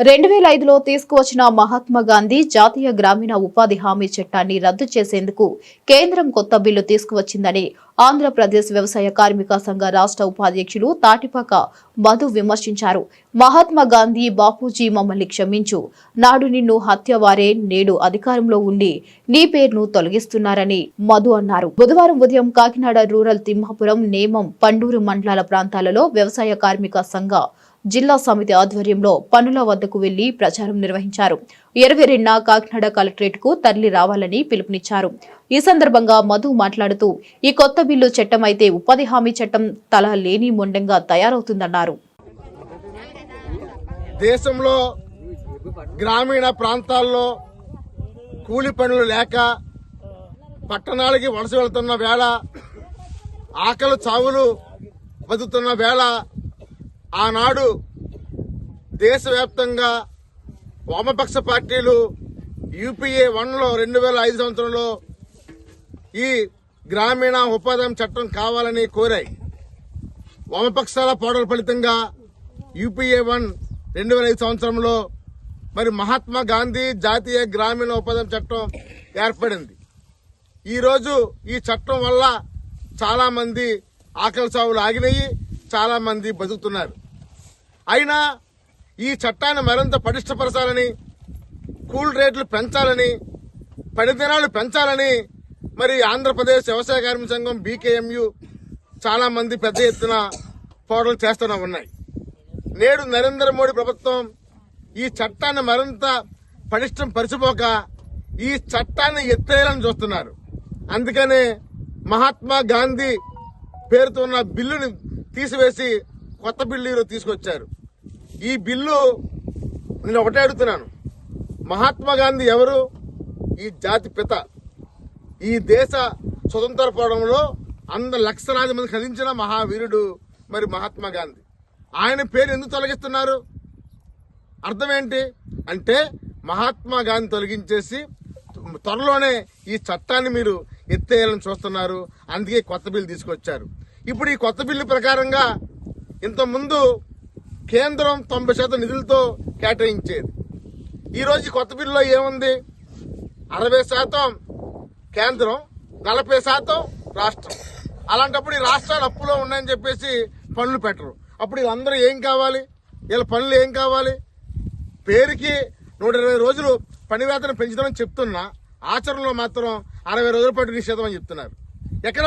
రెండు వేల ఐదులో తీసుకువచ్చిన మహాత్మా గాంధీ జాతీయ గ్రామీణ ఉపాధి హామీ చట్టాన్ని రద్దు చేసేందుకు కేంద్రం కొత్త బిల్లు తీసుకువచ్చిందని ఆంధ్రప్రదేశ్ వ్యవసాయ కార్మిక సంఘ రాష్ట్ర ఉపాధ్యక్షులు తాటిపాక మధు విమర్శించారు. మహాత్మా గాంధీ బాపూజీ మమ్మల్ని క్షమించు. నాడు నిన్ను హత్యవారే నేడు అధికారంలో ఉండి నీ పేరును తొలగిస్తున్నారని మధు అన్నారు. బుధవారం ఉదయం కాకినాడ రూరల్ తిమ్మాపురం నేమం పండూరు మండలాల ప్రాంతాలలో వ్యవసాయ కార్మిక సంఘ జిల్లా సమితి ఆధ్వర్యంలో పనుల వద్దకు వెళ్ళి ప్రచారం నిర్వహించారు. ఇరవై రెండున కాకినాడ కలెక్టరేట్కు తరలి రావాలని పిలుపునిచ్చారు. ఈ సందర్భంగా మధు మాట్లాడుతూ ఈ కొత్త బిల్లు చట్టం అయితే ఉపాధి హామీ చట్టం తల లేని మొండంగా తయారవుతుందన్నారు. దేశంలో గ్రామీణ ప్రాంతాల్లో కూలి పనులు లేక పట్టణాలకి వలస వెళ్తున్న వేళ ఆకలి చావులు బతుకుతున్న వేళ ఆనాడు దేశవ్యాప్తంగా వామపక్ష పార్టీలు యూపీఏ వన్లో రెండు వేల ఐదు సంవత్సరంలో ఈ గ్రామీణ ఉపాధి చట్టం కావాలని కోరాయి. వామపక్షాల పోటల ఫలితంగా యూపీఏ వన్ రెండు వేల ఐదు సంవత్సరంలో మరి మహాత్మా గాంధీ జాతీయ గ్రామీణ ఉపాధి చట్టం ఏర్పడింది. ఈరోజు ఈ చట్టం వల్ల చాలామంది ఆకలి చావులు ఆగినాయి. చాలా మంది బతుకుతున్నారు. అయినా ఈ చట్టాన్ని మరింత పటిష్టపరచాలని కూల్ రేట్లు పెంచాలని పనిదినాలు పెంచాలని మరి ఆంధ్రప్రదేశ్ వ్యవసాయ కార్మిక సంఘం బీకేఎంయు చాలా మంది పెద్ద ఎత్తున పోరాటాలు చేస్తూనే ఉన్నాయి. నేడు నరేంద్ర మోడీ ప్రభుత్వం ఈ చట్టాన్ని మరింత పటిష్టం పరిచిపోక ఈ చట్టాన్ని ఎత్తేయాలని చూస్తున్నారు. అందుకనే మహాత్మా గాంధీ పేరుతో ఉన్న బిల్లుని తీసివేసి కొత్త బిల్లు తీసుకొచ్చారు. ఈ బిల్లు నేను ఒకటే అడుగుతున్నాను. మహాత్మా గాంధీ ఎవరు? ఈ జాతి పిత. ఈ దేశ స్వతంత్ర పోవడంలో అంద లక్షలాది మంది కదించిన మహావీరుడు మరి మహాత్మా గాంధీ. ఆయన పేరు ఎందుకు తొలగిస్తున్నారు? అర్థం ఏంటి అంటే మహాత్మా గాంధీ తొలగించేసి త్వరలోనే ఈ చట్టాన్ని మీరు ఎత్తేయాలని చూస్తున్నారు. అందుకే కొత్త బిల్లు తీసుకొచ్చారు. ఇప్పుడు ఈ కొత్త బిల్లు ప్రకారంగా ఇంతకుముందు కేంద్రం తొంభై శాతం నిధులతో కేటాయించేది. ఈరోజు కొత్త బిల్లులో ఏముంది? అరవై శాతం కేంద్రం నలభై శాతం రాష్ట్రం. అలాంటప్పుడు ఈ రాష్ట్రాలు అప్పులో ఉన్నాయని చెప్పేసి పనులు పెట్టరు. అప్పుడు వీళ్ళందరూ ఏం కావాలి? వీళ్ళ పనులు ఏం కావాలి? పేరుకి నూట ఇరవై రోజులు పని వేతనం పెంచుతామని చెప్తున్నా. ఆచరణలో మాత్రం అరవై రోజుల పాటు నిషేధం అని చెప్తున్నారు. ఎక్కడ